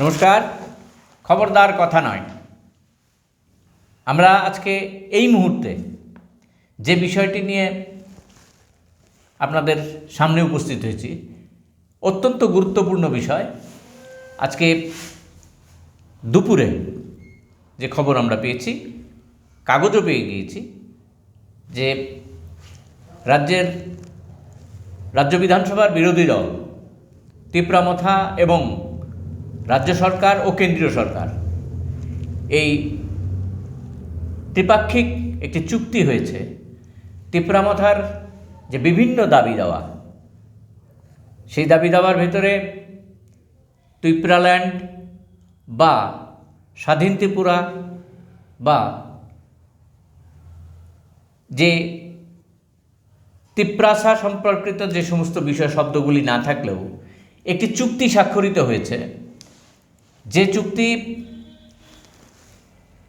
নমস্কার। খবরদার কথা নয়। আমরা আজকে এই মুহূর্তে যে বিষয়টি নিয়ে আপনাদের সামনে উপস্থিত হয়েছি, অত্যন্ত গুরুত্বপূর্ণ বিষয়। আজকে দুপুরে যে খবর আমরা পেয়েছি, কাগজও পেয়ে গিয়েছি যে রাজ্যের রাজ্য বিধানসভার বিরোধী দল তিপ্রামথা এবং রাজ্য সরকার ও কেন্দ্রীয় সরকার। এই ত্রিপাক্ষিক একটি চুক্তি হয়েছে তিপ্রামথার যে বিভিন্ন দাবি দেওয়া, সেই দাবি দেওয়ার ভেতরে ত্রিপুরাল্যান্ড বা স্বাধীন ত্রিপুরা বা যে তিপ্রাসা সম্পর্কিত যে সমস্ত বিষয় শব্দগুলি না থাকলেও একটি চুক্তি স্বাক্ষরিত হয়েছে। যে চুক্তি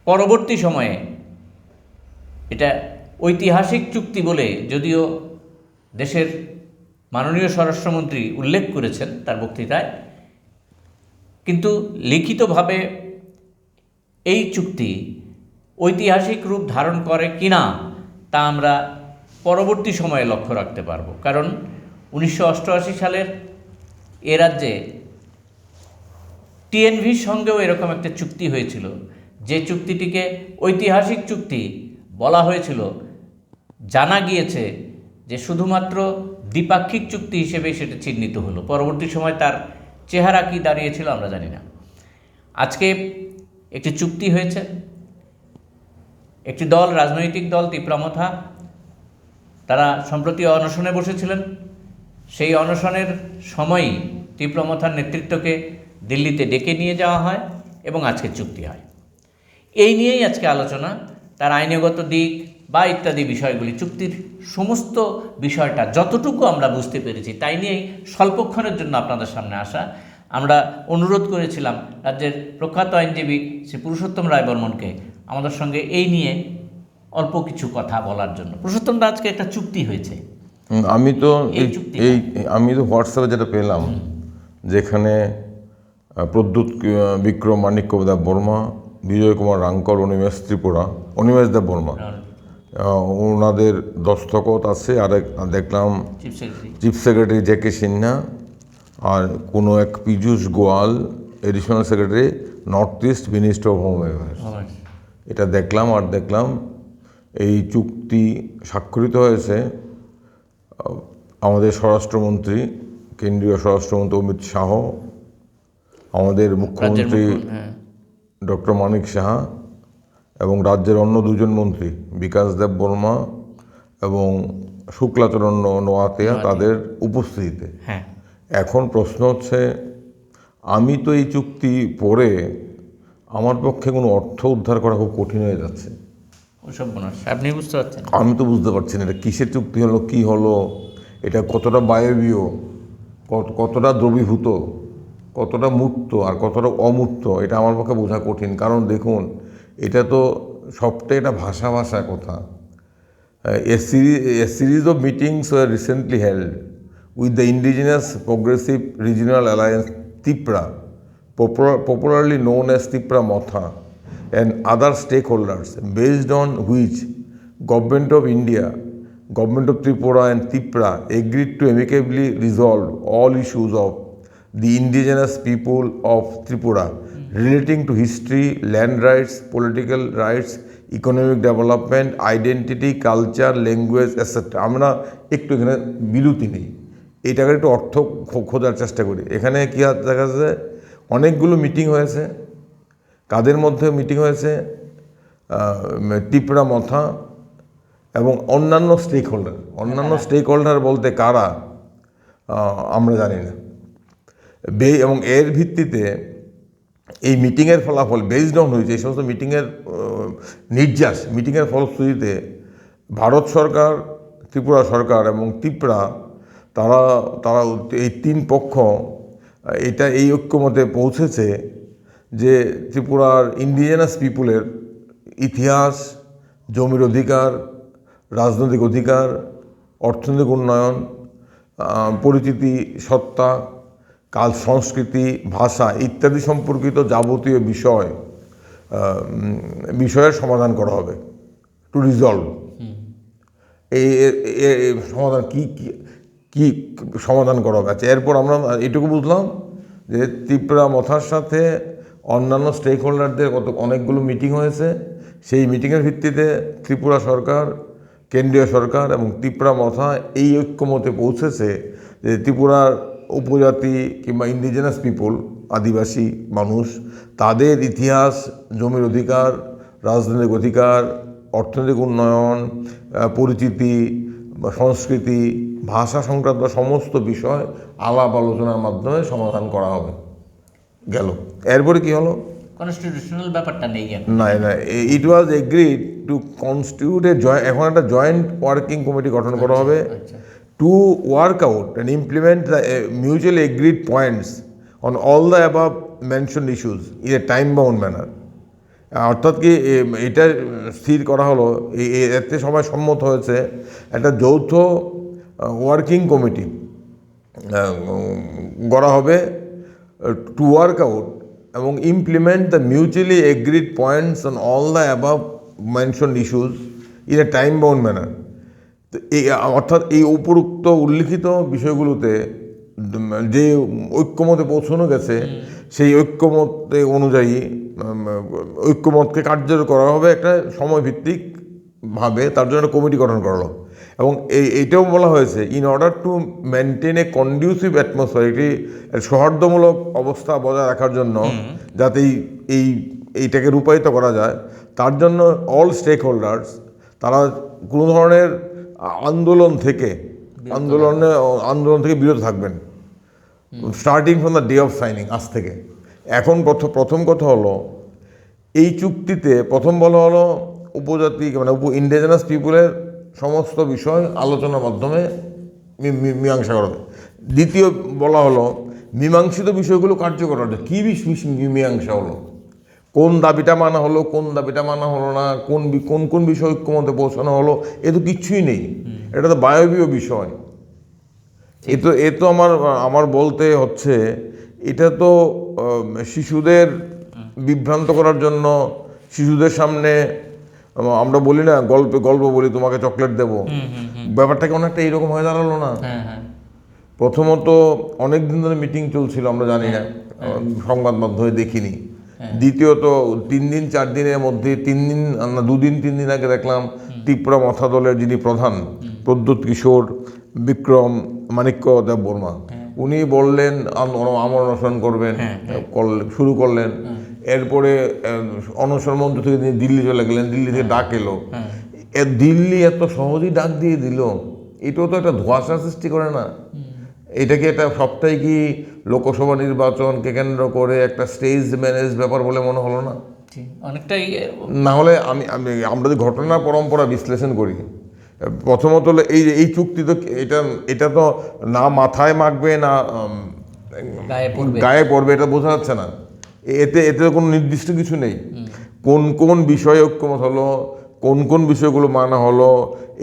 পরবর্তী সময়ে এটা ঐতিহাসিক চুক্তি বলে যদিও দেশের মাননীয় স্বরাষ্ট্রমন্ত্রী উল্লেখ করেছেন তার বক্তৃতায়, কিন্তু লিখিতভাবে এই চুক্তি ঐতিহাসিক রূপ ধারণ করে কিনা তা আমরা পরবর্তী সময়ে লক্ষ্য রাখতে পারব। কারণ উনিশশো অষ্টআশি সালের এ রাজ্যে টিএনভির সঙ্গেও এরকম একটা চুক্তি হয়েছিল। যে চুক্তিটিকে ঐতিহাসিক চুক্তি বলা হয়েছিল, জানা গিয়েছে যে শুধুমাত্র দ্বিপাক্ষিক চুক্তি হিসেবে সেটা চিহ্নিত হলো। পরবর্তী সময় তার চেহারা কি দাঁড়িয়েছিল আমরা জানি না। আজকে একটি চুক্তি হয়েছে। একটি দল, রাজনৈতিক দল তিপ্রামথা তারা সম্প্রতি অনশনে বসেছিলেন। সেই অনশনের সময়ই তীব্রমথার নেতৃত্বকে দিল্লিতে ডেকে নিয়ে যাওয়া হয় এবং আজকে চুক্তি হয়। এই নিয়েই আজকে আলোচনা তার আইনগত দিক বা ইত্যাদি বিষয়গুলি চুক্তির সমস্ত বিষয়টা যতটুকু আমরা বুঝতে পেরেছি তাই নিয়েই স্বল্পক্ষণের জন্য আপনাদের সামনে আসা। আমরা অনুরোধ করেছিলাম রাজ্যের প্রখ্যাত আইনজীবী শ্রী পুরুষোত্তম রায় বর্মনকে আমাদের সঙ্গে এই নিয়ে অল্প কিছু কথা বলার জন্য। পুরুষোত্তম দা আজকে একটা চুক্তি হয়েছে। আমি তো এই আমি তো হোয়াটসঅ্যাপে যেটা পেলাম যেখানে প্রদ্যুৎ বিক্রম মানিক্য দেব বর্মা বিজয় কুমার রাঙ্কর অনিমেষ ত্রিপুরা অনিমেষ দেব বর্মা। ওনাদের দস্তখত আছে আর এক- দেখলাম chief secretary J K Sinha আর কোনো এক Piyush Goyal additional secretary north east minister of home affairs এটা দেখলাম আর দেখলাম এই চুক্তি স্বাক্ষরিত হয়েছে আমাদের স্বরাষ্ট্রমন্ত্রী কেন্দ্রীয় স্বরাষ্ট্রমন্ত্রী অমিত শাহ আমাদের মুখ্যমন্ত্রী হ্যাঁ। ডক্টর মানিক সাহা এবং রাজ্যের অন্য দুজন মন্ত্রী বিকাশ দেব বর্মা এবং শুক্লাচরণ নোয়াতিয়া তাদের উপস্থিতিতে। হ্যাঁ। এখন প্রশ্ন হচ্ছে আমি তো এই চুক্তি পড়ে আমার পক্ষে কোনো অর্থ উদ্ধার করা খুব কঠিন হয়ে যাচ্ছে। আপনি বুঝতে পারছেন? আমি তো বুঝতে পারছি না এটা কিসের চুক্তি হলো কি হলো এটা কতটা বায়বীয় কত- কতটা দ্রবীভূত কতটা মূর্ত আর কতটা অমূর্ত, এটা আমার পক্ষে বোঝা কঠিন। কারণ দেখুন, এটা তো সবটাই এটা ভাষা ভাষা কথা। A series of meetings were recently held with the indigenous progressive regional alliance Tripura popularly known as Tripura Motha and other stakeholders based on which government of India government of Tripura and Tripura agreed to amicably resolve all issues of the indigenous people of Tripura relating to history land rights political rights economic development identity culture language etcetera আমরা একটু এখানে বিরতি নেই। এইটাকে একটু অর্থ খোঁজার চেষ্টা করি। এখানে কী হাত দেখা যাচ্ছে অনেকগুলো মিটিং হয়েছে। কাদের মধ্যে মিটিং হয়েছে? টিপড়া মথা এবং অন্যান্য স্টেক হোল্ডার অন্যান্য হ্যাঁ। স্টেক হোল্ডার বলতে কারা? আমরা জানি না। বে, এবং এর ভিত্তিতে এই মিটিংয়ের ফলাফল বেসড অন হয়েছে, এই সমস্ত মিটিংয়ের নির্যাস, মিটিংয়ের ফলশ্রুতিতে ভারত সরকার, ত্রিপুরা সরকার এবং ত্রিপুরা, তারা তারা এই তিন পক্ষ, এটা এই ঐক্যমতে পৌঁছেছে যে ত্রিপুরার ইন্ডিজেনাস পিপুলের ইতিহাস, জমির অধিকার, রাজনৈতিক অধিকার, অর্থনৈতিক উন্নয়ন পরিচিতি, সত্তা কাল সংস্কৃতি, ভাষা ইত্যাদি সম্পর্কিত যাবতীয় বিষয় বিষয়ের সমাধান করা হবে টু রিজলভ এই সমাধান কি- কি সমাধান করা হবে? আচ্ছা এরপর আমরা এটুকু বুঝলাম যে ত্রিপুরা মথার সাথে অন্যান্য স্টেক হোল্ডারদের কত, অনেকগুলো মিটিং হয়েছে। সেই মিটিংয়ের ভিত্তিতে ত্রিপুরা সরকার, কেন্দ্রীয় সরকার এবং ত্রিপুরা মথা এই ঐক্যমতে পৌঁছেছে যে ত্রিপুরার উপজাতি কিংবা ইন্ডিজেনাস পিপল আদিবাসী মানুষ তাদের ইতিহাস জমির অধিকার রাজনৈতিক অধিকার অর্থনৈতিক উন্নয়ন পরিচিতি বা সংস্কৃতি ভাষা সংক্রান্ত সমস্ত বিষয় আলাপ আলোচনার মাধ্যমে সমাধান করা হবে। গেল। এরপরে কি হলো? কনস্টিটিউশনাল ব্যাপারটা নেই না না it was agreed to constitute a জয় এখন একটা জয়েন্ট ওয়ার্কিং কমিটি গঠন করা হবে। To work out and implement the mutually agreed points on all the above mention issues in a time bound manner অর্থাৎ কি এটা স্থির করা হলো এতে সবাই সম্মত হয়েছে, একটা যৌথ ওয়ার্কিং কমিটি করা হবে টু ওয়ার্ক আউট এবং implement the mutually agreed points on all the above mention issues in a time bound manner তো এই অর্থাৎ এই উপরোক্ত উল্লিখিত বিষয়গুলোতে যে ঐক্যমতে পৌঁছানো গেছে সেই ঐক্যমতে অনুযায়ী ঐক্যমতকে কার্যকর করা হবে একটা সময়ভিত্তিক ভাবে তার জন্য একটা কমিটি গঠন করা হলো। এবং এই এইটাও বলা হয়েছে in order to maintain a conducive atmosphere একটি সৌহার্দ্যমূলক অবস্থা বজায় রাখার জন্য যাতে এই এই এইটাকে রূপায়িত করা যায়। তার জন্য অল স্টেক হোল্ডার্স তারা কোনো ধরনের আন্দোলন থেকে আন্দোলনে আন্দোলন থেকে বিরত থাকবেন। Starting from the day of signing আজ থেকে। এখন প্রথম প্রথম কথা হলো এই চুক্তিতে প্রথম বলা হলো উপজাতি মানে উপ ইন্ডিজিনাস পিপুলের সমস্ত বিষয় আলোচনার মাধ্যমে মীমাংসা করা হবে। দ্বিতীয় বলা হলো মীমাংসিত বিষয়গুলো কার্যকর হবে। কী মীমাংসা হলো? কোন দাবিটা মানা হলো কোন দাবিটা মানা হলো না কোন কোন কোন বিষয় ঐক্যমতে পৌঁছানো হলো এ তো কিচ্ছুই নেই। এটা তো বায়বীয় বিষয়। এ তো এ তো আমার আমার বলতে হচ্ছে এটা তো শিশুদের বিভ্রান্ত করার জন্য শিশুদের সামনে আমরা বলি না গল্পে গল্প বলি তোমাকে চকলেট দেবো। ব্যাপারটাকে অনেকটা এইরকম হয়ে দাঁড়াল না। হ্যাঁ হ্যাঁ। প্রথমত অনেক দিন ধরে মিটিং চলছিল আমরা জানি না সংবাদ মাধ্যমে দেখিনি। দ্বিতীয়ত তিন দিন চার দিনের মধ্যে তিন দিন না দুদিন তিন দিন আগে দেখলাম ত্রিপুরা মথা দলের যিনি প্রধান প্রদ্যুৎ কিশোর বিক্রম মানিক্য দেব বর্মা উনি বললেন আম- আমর অনশন করবেন করলে- শুরু করলেন। এরপরে অনশন মঞ্চ থেকে তিনি দিল্লি চলে গেলেন দিল্লি থেকে ডাক এলো। দিল্লি এত সহজেই ডাক দিয়ে দিল এটাও তো একটা ধোঁয়াশা সৃষ্টি করে না। এটা কি একটা সবটাই কি লোকসভা নির্বাচনকে কেন্দ্র করে একটা স্টেজ ম্যানেজ ব্যাপার বলে মনে হলো না? অনেকটাই না হলে আমি আমি আমরা যদি ঘটনা পরম্পরা বিশ্লেষণ করি প্রথমত হলো এই এই চুক্তি তো এটা এটা তো না মাথায় মাখবে না গায়ে পড়বে। এটা বোঝা যাচ্ছে না। এতে এতে কোনো নির্দিষ্ট কিছু নেই। কোন কোন বিষয়ে ঐক্যমত হলো কোন কোন বিষয়গুলো মানা হলো,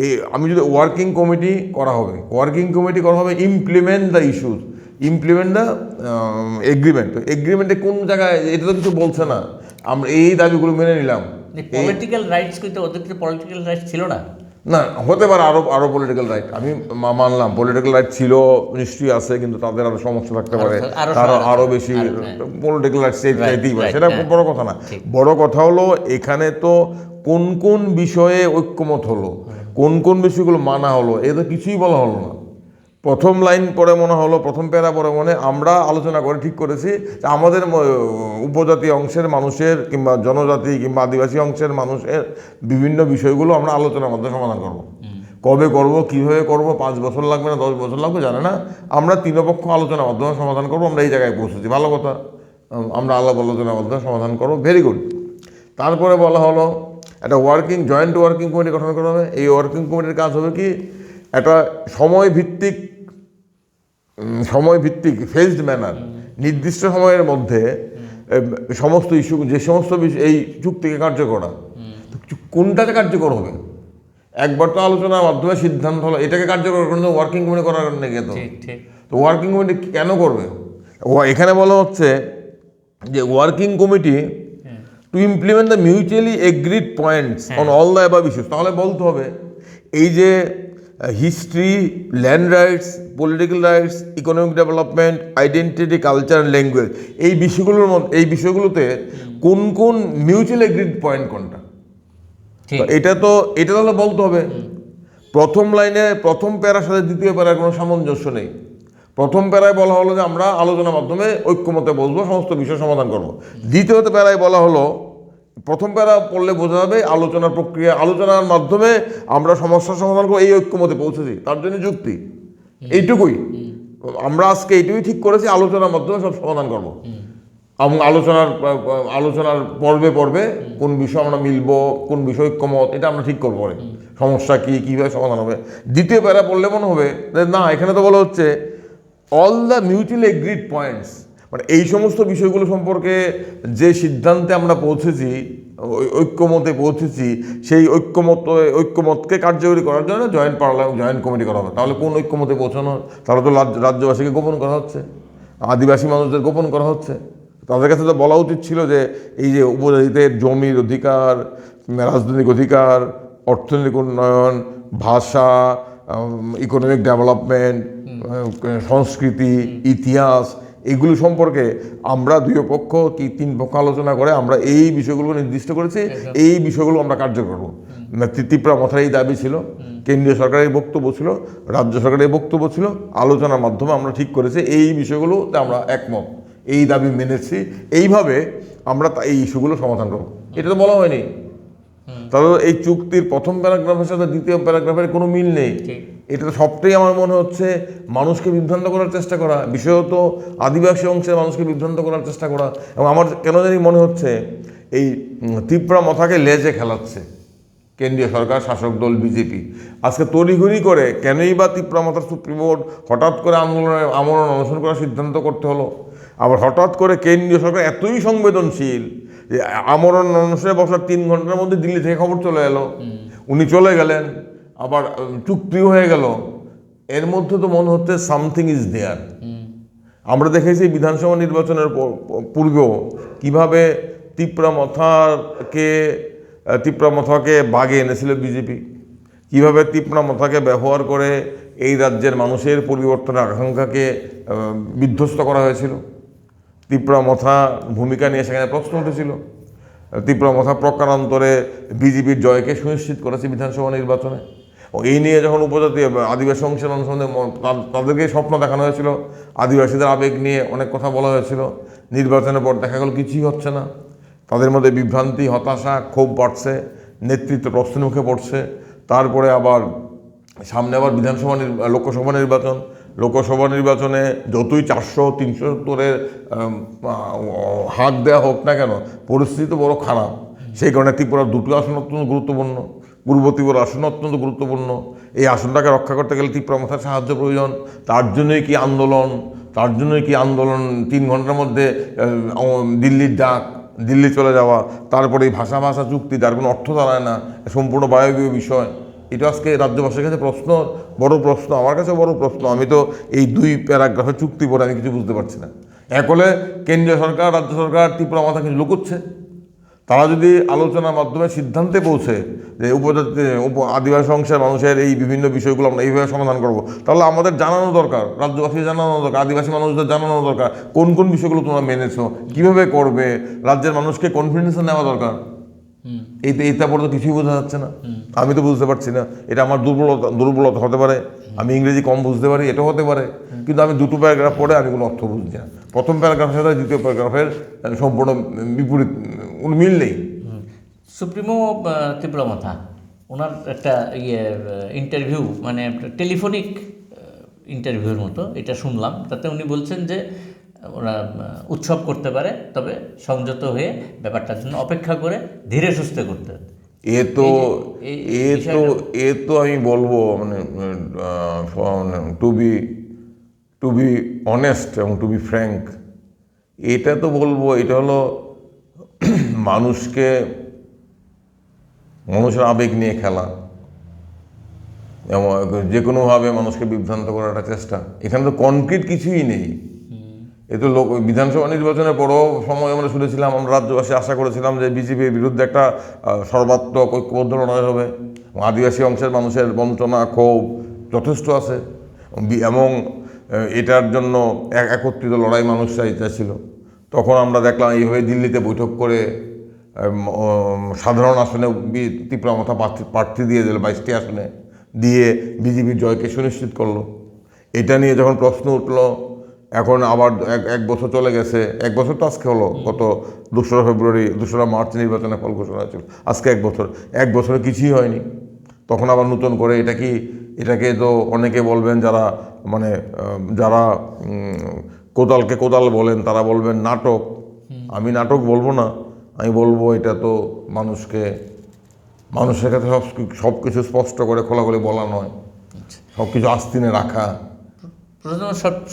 এই, আমি যদি ওয়ার্কিং কমিটি করা হবে ওয়ার্কিং কমিটি করা হবে implement the issues implement the agreement এগ্রিমেন্টে কোন জায়গায়, এটা তো কিছু বলছে না, আমরা এই দাবিগুলো মেনে নিলাম। পলিটিক্যাল রাইটস কিন্তু ওদের পলিটিক্যাল রাইটস ছিল না? না হতে পারে আরও আরও পলিটিক্যাল রাইট আমি মানলাম পলিটিক্যাল রাইট ছিল নিশ্চয়ই আছে কিন্তু তাদের আরও সমস্যা থাকতে পারে। তারা সহায়তা- আরও বেশি। পলিটিক্যাল রাইট সেই চাইতেই পারে। সেটা। বড় কথা না। বড় কথা হলো এখানে তো কোন কোন বিষয়ে ঐক্যমত হলো? কোন কোন বিষয়গুলো মানা হলো? এটা তো কিছুই বলা হলো না। প্রথম লাইন পরে মনে হলো প্রথম প্যারা পরে মনে আমরা আলোচনা করে ঠিক করেছি যে আমাদের উপজাতি অংশের মানুষের কিংবা জনজাতি কিংবা আদিবাসী অংশের মানুষের বিভিন্ন বিষয়গুলো আমরা আলোচনার মধ্যে সমাধান করব। কবে করব কীভাবে করব পাঁচ বছর লাগবে না দশ বছর লাগবে জানে না। আমরা তিনপক্ষ আলোচনার মাধ্যমে সমাধান করব আমরা এই জায়গায় পৌঁছেছি ভালো কথা। আমরা আলাপ আলোচনার মাধ্যমে সমাধান করব ভেরি গুড তারপরে বলা হলো একটা ওয়ার্কিং জয়েন্ট ওয়ার্কিং কমিটি গঠন করা হবে। এই ওয়ার্কিং কমিটির কাজ হবে কি একটা সময় ভিত্তিক সময় ভিত্তিক ফেজড ম্যানার নির্দিষ্ট সময়ের মধ্যে সমস্ত ইস্যু যে সমস্ত বিষয় এই চুক্তিকে কার্যকর করা কোনটাতে কার্যকর হবে? একবার তো আলোচনার মাধ্যমে সিদ্ধান্ত হলো এটাকে কার্যকর করার জন্য ওয়ার্কিং কমিটি করার জন্য গিয়ে তো। ওয়ার্কিং কমিটি কেন করবে? ও এখানে বলা হচ্ছে যে working committee to implement the mutually agreed points on all the above issues তাহলে বলতে হবে এই যে history land rights political rights economic development identity culture language এই বিষয়গুলোর মধ্যে এই বিষয়গুলোতে কোন কোন মিউচুয়াল এগ্রিড পয়েন্ট কোনটা? এটা তো এটা তাহলে বলতে হবে। প্রথম লাইনে প্রথম প্যারার সাথে দ্বিতীয় প্যারার কোনো সামঞ্জস্য নেই। প্রথম প্যারায় বলা হলো যে আমরা আলোচনার মাধ্যমে ঐক্যমতে বসবো সমস্ত বিষয় সমাধান করব। দ্বিতীয়ত প্যারায় বলা হলো প্রথম প্যারা পড়লে বোঝা যাবে আলোচনার প্রক্রিয়া আলোচনার মাধ্যমে আমরা সমস্যার সমাধান করব এই ঐক্যমতে পৌঁছেছি। তার জন্য যুক্তি। এইটুকুই। আমরা আজকে এইটুকুই ঠিক করেছি আলোচনার মাধ্যমে সব সমাধান করব। এবং আলোচনার আলোচনার পর্বে পর্বে কোন বিষয় আমরা মিলব কোন বিষয় ঐক্যমত এটা আমরা ঠিক করব পরে। সমস্যা কী কীভাবে সমাধান হবে? দ্বিতীয় প্যারা পড়লে মনে হবে না এখানে তো বলা হচ্ছে all the mutual agreed points মানে এই সমস্ত বিষয়গুলো সম্পর্কে যে সিদ্ধান্তে আমরা পৌঁছেছি ঐক্যমতে পৌঁছেছি সেই ঐক্যমত ঐক্যমতকে কার্যকরী করার জন্য জয়েন্ট পার্লামেন্ট জয়েন্ট কমিটি করা হবে। তাহলে কোন ঐক্যমতে পৌঁছানো তাহলে তো রাজ্য- রাজ্যবাসীকে গোপন করা হচ্ছে। আদিবাসী মানুষদের গোপন করা হচ্ছে। তাদের কাছে তো বলা উচিত ছিল যে এই যে উপজাতিদের জমির অধিকার রাজনৈতিক অধিকার অর্থনৈতিক উন্নয়ন ভাষা ইকোনমিক ডেভেলপমেন্ট সংস্কৃতি ইতিহাস এগুলো সম্পর্কে আমরা দুই পক্ষ কি তিন পক্ষ আলোচনা করে আমরা এই বিষয়গুলো নির্দিষ্ট করেছি এই বিষয়গুলো আমরা কার্যকর করব। ত্রিপুরা মাথার এই দাবি ছিল কেন্দ্রীয় সরকারের বক্তব্য ছিল রাজ্য সরকারের বক্তব্য ছিল আলোচনার মাধ্যমে আমরা ঠিক করেছি এই বিষয়গুলোতে আমরা একমত। এই দাবি মেনেছি এইভাবে আমরা এই ইস্যুগুলো সমাধান করব। এটা তো বলা হয়নি। তাহলে এই চুক্তির প্রথম প্যারাগ্রাফের সাথে দ্বিতীয় প্যারাগ্রাফের কোনো মিল নেই। এটা সবটাই আমার মনে হচ্ছে মানুষকে বিভ্রান্ত করার চেষ্টা করা বিশেষত আদিবাসী অংশের মানুষকে বিভ্রান্ত করার চেষ্টা করা এবং আমার কেন জানি মনে হচ্ছে এই তীব্রা মাথাকে লেজে খেলাচ্ছে কেন্দ্রীয় সরকার শাসক দল বিজেপি। আজকে তড়িঘড়ি করে কেনই বা তীব্রা মাথার সুপ্রিম কোর্ট হঠাৎ করে আন্দোলনের আমরণ অনশন করার সিদ্ধান্ত করতে হলো? আবার হঠাৎ করে কেন্দ্রীয় সরকার এতই সংবেদনশীল আমরণ অনশনে বসার তিন ঘণ্টার মধ্যে দিল্লি থেকে খবর চলে এলো। উনি চলে গেলেন আবার চুক্তিও হয়ে গেল। এর মধ্যে তো মনে হচ্ছে সামথিং ইজ দেয়ার আমরা দেখেছি বিধানসভা নির্বাচনের পূর্বেও কীভাবে তিপ্রা মথাকে তিপ্রা মথাকে বাগে এনেছিল বিজেপি। কীভাবে তিপ্রা মথাকে ব্যবহার করে এই রাজ্যের মানুষের পরিবর্তনের আকাঙ্ক্ষাকে বিধ্বস্ত করা হয়েছিল। মথা ভূমিকা নিয়ে সেখানে প্রশ্ন উঠেছিল। মথা প্রকারান্তরে বিজেপির জয়কে সুনিশ্চিত করেছে বিধানসভা নির্বাচনে। এই নিয়ে যখন উপজাতি আদিবাসী অংশের অনুসন্ধানে তাদেরকে স্বপ্ন দেখানো হয়েছিল। আদিবাসীদের আবেগ নিয়ে অনেক কথা বলা হয়েছিল। নির্বাচনের পর দেখা গেল কিছুই হচ্ছে না। তাদের মধ্যে বিভ্রান্তি, হতাশা ক্ষোভ বাড়ছে, নেতৃত্ব প্রশ্নের মুখে পড়ছে। তারপরে আবার সামনে আবার বিধানসভা লোকসভা নির্বাচন। লোকসভা নির্বাচনে যতই চারশো, তিনশো সত্তরের হাত দেওয়া হোক না কেন, পরিস্থিতি তো বড় খারাপ। সেই কারণে ত্রিপুরার দুটো আসন অত্যন্ত গুরুত্বপূর্ণ, পূর্ব ত্রিপুরার আসন অত্যন্ত গুরুত্বপূর্ণ। এই আসনটাকে রক্ষা করতে গেলে ত্রিপুরা মাথার সাহায্য প্রয়োজন। তার জন্যই কি আন্দোলন, তার জন্যই কি আন্দোলন তিন ঘণ্টার মধ্যে দিল্লির ডাক, দিল্লি চলে যাওয়া, তারপরে এই ভাষা ভাষা চুক্তি, যার কোনো অর্থ দাঁড়ায় না সম্পূর্ণ বায়বীয় বিষয়। এটা আজকে রাজ্যবাসীর কাছে প্রশ্ন, বড় প্রশ্ন, আমার কাছে বড় প্রশ্ন। আমি তো এই দুই প্যারাগ্রাফের চুক্তি পড়ে আমি কিছু বুঝতে পারছি না। এক হলে কেন্দ্রীয় সরকার, রাজ্য সরকার ত্রিপুরা মাথা কিছু লুকোচ্ছে। তারা যদি আলোচনার মাধ্যমে সিদ্ধান্তে পৌঁছে যে উপজাতি, উপ, আদিবাসী অংশের মানুষের এই বিভিন্ন বিষয়গুলো আমরা এইভাবে সমাধান করব, তাহলে আমাদের জানানো দরকার রাজ্যবাসী জানানো দরকার, আদিবাসী মানুষদের জানানো দরকার, কোন কোন বিষয়গুলো তোমরা মেনেছো, কীভাবে করবে, রাজ্যের মানুষকে কনফিডেন্স নেওয়া দরকার। এই তো এইটা পরে কিছুই বোঝা যাচ্ছে না। আমি তো বুঝতে পারছি না। এটা আমার দুর্বলতা দুর্বলতা হতে পারে। আমি ইংরেজি কম বুঝতে পারি এটাও হতে পারে। কিন্তু আমি দুটো প্যারাগ্রাফ পড়ে আমি কোনো অর্থ বুঝছি না। প্রথম প্যারাগ্রাফের সাথে দ্বিতীয় প্যারাগ্রাফের সম্পূর্ণ বিপরীত কোনো মিল নেই। সুপ্রিমো আহ, তীব্র মাথা ওনার একটা ইয়ে ইন্টারভিউ মানে টেলিফোনিক ইন্টারভিউর মতো এটা শুনলাম। তাতে উনি বলছেন যে ওরা উৎসব করতে পারে তবে সংযত হয়ে ব্যাপারটার জন্য অপেক্ষা করে ধীরে সুস্থে করতে এ তো এ তো এ তো আমি বলব মানে to be to be honest এবং টু বি ফ্র্যাঙ্ক এটা তো বলব এটা হলো মানুষকে মানুষের আবেগ নিয়ে খেলা। এবং যে কোনোভাবে মানুষকে বিভ্রান্ত করার একটা চেষ্টা। এখানে তো কনক্রিট কিছুই নেই। এ তো লোক বিধানসভা নির্বাচনের পরও সময় আমরা শুনেছিলাম, আমরা রাজ্যবাসী আশা করেছিলাম যে বিজেপির বিরুদ্ধে একটা সর্বাত্মক ঐক্যবদ্ধ লড়াই হবে। আদিবাসী অংশের মানুষের বঞ্চনা, ক্ষোভ যথেষ্ট আছে। এবং এটার জন্য এক একত্রিত লড়াই মানুষ চাইছিল। তখন আমরা দেখলাম এইভাবে দিল্লিতে বৈঠক করে সাধারণ আসনে তীব্রমাথা প্রার্থী প্রার্থী দিয়ে দিল, বাইশটি আসনে দিয়ে বিজেপির জয়কে সুনিশ্চিত করল। এটা নিয়ে যখন প্রশ্ন উঠল এখন আবার এক এক বছর চলে গেছে। এক বছর তো আজকে হলো গত দোসরা ফেব্রুয়ারি দোসরা মার্চ নির্বাচনে ফল ঘোষণা হয়েছিল। আজকে এক বছর। এক বছরে কিছুই হয়নি। তখন আবার নতুন করে এটা কি এটাকে তো অনেকে বলবেন যারা মানে যারা কোদালকে কোদাল বলেন তারা বলবেন নাটক। আমি নাটক বলব না। আমি বলব এটা তো মানুষকে মানুষের কাছে সব সব কিছু স্পষ্ট করে খোলাখুলি বলা নয়। সব কিছু আস্তিনে রাখা।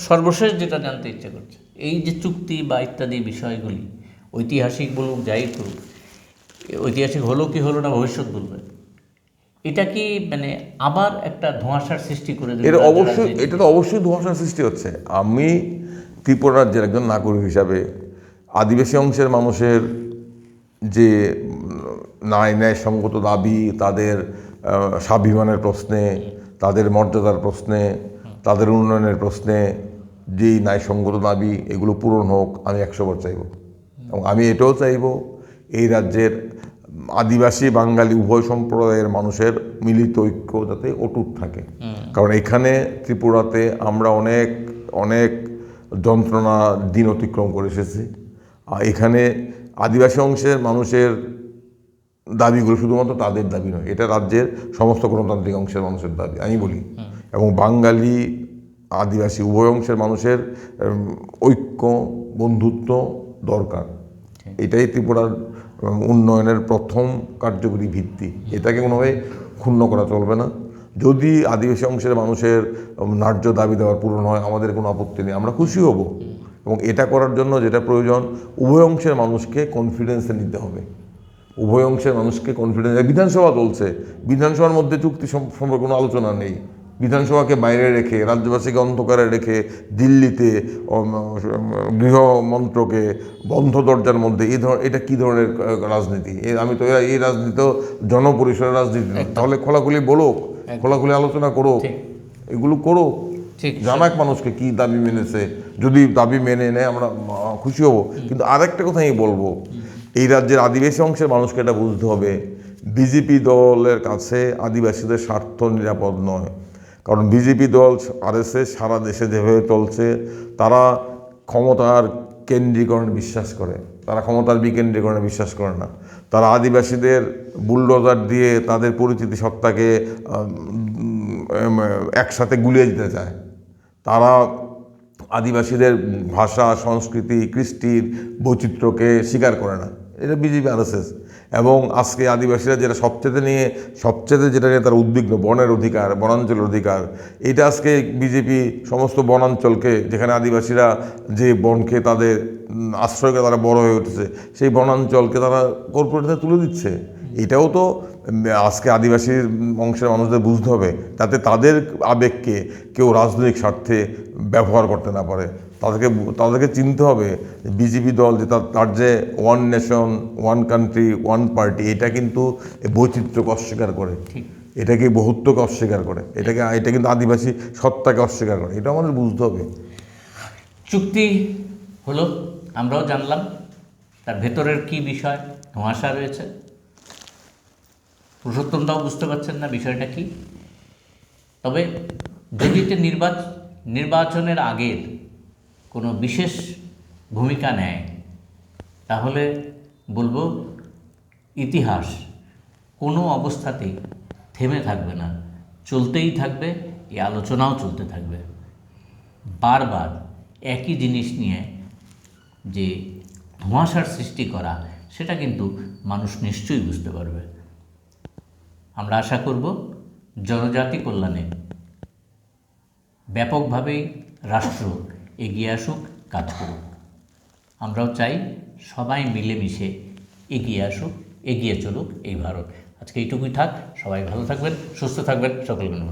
সর্বশেষ যেটা জানতে ইচ্ছে করছে এই যে চুক্তি বা ইত্যাদি বিষয়গুলি ঐতিহাসিক বলুক যাই করুক ঐতিহাসিক হলো কি হলো না ভবিষ্যৎ বলবে। এটা কি মানে আবার একটা ধোঁয়াশার সৃষ্টি করে দেবে এটা অবশ্যই এটা তো অবশ্যই ধোঁয়াশার সৃষ্টি হচ্ছে। আমি ত্রিপুরা রাজ্যের একজন নাগরিক হিসাবে আদিবাসী অংশের মানুষের যে উম, ন্যায় সঙ্গত দাবি তাদের স্বাভিমানের প্রশ্নে তাদের মর্যাদার প্রশ্নে তাদের উন্নয়নের প্রশ্নে যেই ন্যায়সঙ্গত দাবি এগুলো পূরণ হোক আমি একশো বার চাইব। এবং আমি এটাও চাইব এই রাজ্যের আদিবাসী বাঙালি উভয় সম্প্রদায়ের মানুষের মিলিত ঐক্য যাতে অটুট থাকে। কারণ এখানে ত্রিপুরাতে আমরা অনেক অনেক যন্ত্রণা দিন অতিক্রম করে এসেছি। আর এখানে আদিবাসী অংশের মানুষের দাবিগুলো শুধুমাত্র তাদের দাবি নয় এটা রাজ্যের সমস্ত গণতান্ত্রিক অংশের মানুষের দাবি আমি বলি। এবং বাঙালি আদিবাসী উভয় অংশের মানুষের ঐক্য বন্ধুত্ব দরকার। এটাই ত্রিপুরার উন্নয়নের প্রথম কার্যকরী ভিত্তি। এটাকে কোনোভাবে ক্ষুণ্ণ করা চলবে না। যদি আদিবাসী অংশের মানুষের ন্যায্য দাবি দেওয়ার পূরণ হয় আমাদের কোনো আপত্তি নেই আমরা খুশি হব। এবং এটা করার জন্য যেটা প্রয়োজন উভয় অংশের মানুষকে কনফিডেন্সে নিতে হবে। উভয় অংশের মানুষকে কনফিডেন্স বিধানসভা চলছে। বিধানসভার মধ্যে চুক্তি সম্পর্কে কোনো আলোচনা নেই। বিধানসভাকে বাইরে রেখে রাজ্যবাসীকে অন্ধকারে রেখে দিল্লিতে উম, গৃহ মন্ত্রকে বন্ধ দরজার মধ্যে এই ধর এটা কী ধরনের রাজনীতি? এ- আমি তো এই রাজনীতি তো জনপরিসরের রাজনীতি না তাহলে খোলাখুলি বলো খোলাখুলি আলোচনা করো এগুলো করো জানাক মানুষকে কি দাবি মেনেছে। যদি দাবি মেনে নেয় আমরা খুশি হব। কিন্তু আরেকটা কথা আমি বলব এই রাজ্যের আদিবাসী অংশের মানুষকে এটা বুঝতে হবে। বিজেপি দলের কাছে আদিবাসীদের স্বার্থ নিরাপদ নয়। কারণ বিজেপি দল, আরএসএস সারা দেশে যেভাবে চলছে, তারা ক্ষমতার কেন্দ্রীকরণে বিশ্বাস করে। তারা ক্ষমতার বিকেন্দ্রীকরণে বিশ্বাস করে না। তারা আদিবাসীদের বুলডোজার দিয়ে তাদের পরিচিতি সত্তাকে একসাথে গুলিয়ে দিতে চায়। তারা আদিবাসীদের ভাষা, সংস্কৃতি, কৃষ্টির বৈচিত্র্যকে স্বীকার করে না। এটা বিজেপি, আরএসএস। এবং আজকে আদিবাসীরা যেটা সবচেয়ে নিয়ে, সবচেয়ে যেটা নিয়ে তারা উদ্বিগ্ন, বনের অধিকার বনাঞ্চলের অধিকার, এটা আজকে বিজেপি সমস্ত বনাঞ্চলকে, যেখানে আদিবাসীরা যে বনকে তাদের আশ্রয়কে তারা বড় হয়ে উঠেছে, সেই বনাঞ্চলকে তারা কর্পোরেটে তুলে দিচ্ছে। এটাও তো আজকে আদিবাসী অংশের মানুষদের বুঝতে হবে যাতে তাদের আবেগকে কেউ রাজনৈতিক স্বার্থে ব্যবহার করতে না পারে। তাদেরকে তাদেরকে চিনতে হবে বিজেপি দল যে তার- যে one nation one country one party এটা কিন্তু বৈচিত্র্যকে অস্বীকার করে। ঠিক। এটাকে বহুত্বকে অস্বীকার করে। এটাকে এটা কিন্তু আদিবাসী সত্তাকে অস্বীকার করে। এটা আমাদের বুঝতে হবে। চুক্তি হলো আমরাও জানলাম তার ভেতরের কি বিষয় ধোঁয়াশা রয়েছে। পুরুষোত্তমটাও বুঝতে পারছেন না বিষয়টা কি। তবে যদি এটি নির্বাচ নির্বাচনের আগের কোনো বিশেষ ভূমিকা নেয়, তাহলে বলব ইতিহাস কোনো অবস্থাতেই থেমে থাকবে না, চলতেই থাকবে, এই আলোচনাও চলতে থাকবে। বারবার একই জিনিস নিয়ে যে ধোঁয়াশার সৃষ্টি করা, সেটা কিন্তু মানুষ নিশ্চয়ই বুঝতে পারবে। আমরা আশা করব জনজাতি কল্যাণে ব্যাপকভাবেই রাষ্ট্র এগিয়ে আসুক, কাজ করুক। আমরাও চাই সবাই মিলেমিশে এগিয়ে আসুক, এগিয়ে চলুক এই ভারত। আজকে এইটুকুই থাক, সবাই ভালো থাকবেন, সুস্থ থাকবেন, সকলকে নমস্কার।